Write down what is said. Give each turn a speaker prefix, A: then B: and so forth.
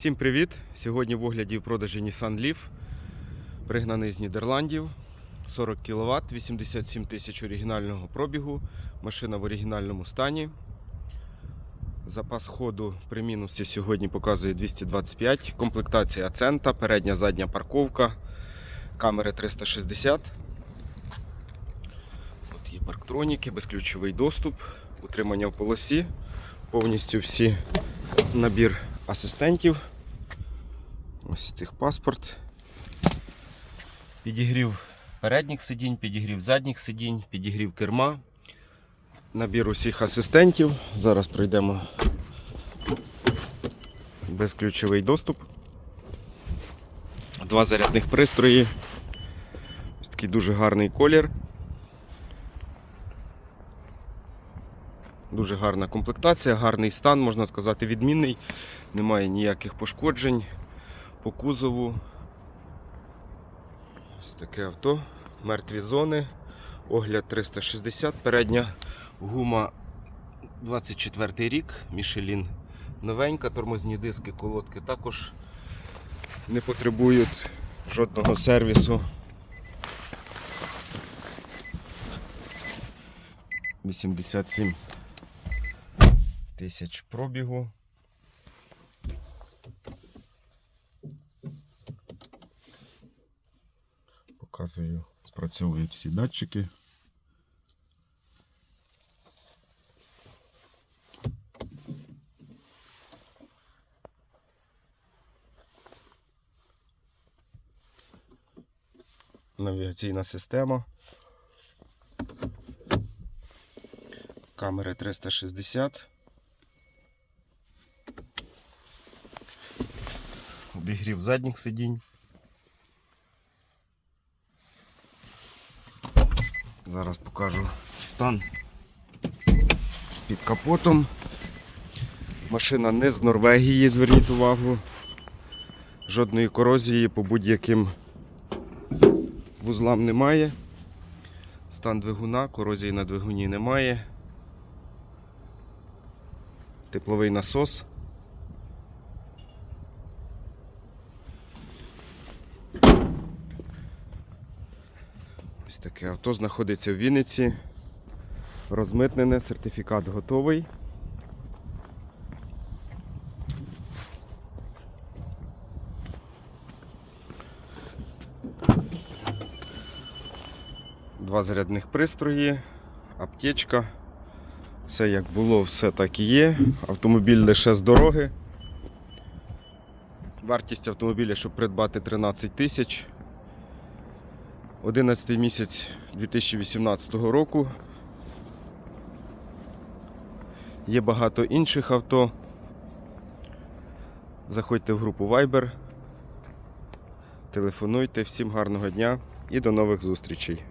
A: Всім привіт! Сьогодні в огляді в продажі Nissan Leaf, пригнаний з Нідерландів, 40 кВт, 87 тисяч оригінального пробігу, машина в оригінальному стані. Запас ходу при мінусі сьогодні показує 225, комплектація Ацента, передня задня парковка, камери 360. От є парктроніки, безключовий доступ, утримання в полосі, повністю всі набір асистентів. Ось техпаспорт. Підігрів передніх сидінь, підігрів задніх сидінь, підігрів керма. Набір усіх асистентів. Зараз пройдемо безключовий доступ. Два зарядних пристрої. Ось такий дуже гарний колір. Дуже гарна комплектація, гарний стан, можна сказати, відмінний. Немає ніяких пошкоджень по кузову. Ось таке авто. Мертві зони. Огляд 360. Передня гума 24 рік. Мішелін новенька. Тормозні диски, колодки також не потребують жодного сервісу. 87 тисяч пробігу. Показую, спрацьовують всі датчики. Навігаційна система. Камери 360. Обігрів задніх сидінь. Зараз покажу стан під капотом. Машина не з Норвегії, зверніть увагу. Жодної корозії по будь-яким вузлам немає. Стан двигуна, корозії на двигуні немає. Тепловий насос. Ось таке авто знаходиться в Вінниці. Розмитнене, сертифікат готовий. Два зарядних пристрої, аптечка. Все як було, все так і є. Автомобіль лише з дороги. Вартість автомобіля, щоб придбати 13 тисяч. 11 місяць 2018 року. Є багато інших авто. Заходьте в групу Viber. Телефонуйте. Всім гарного дня і до нових зустрічей.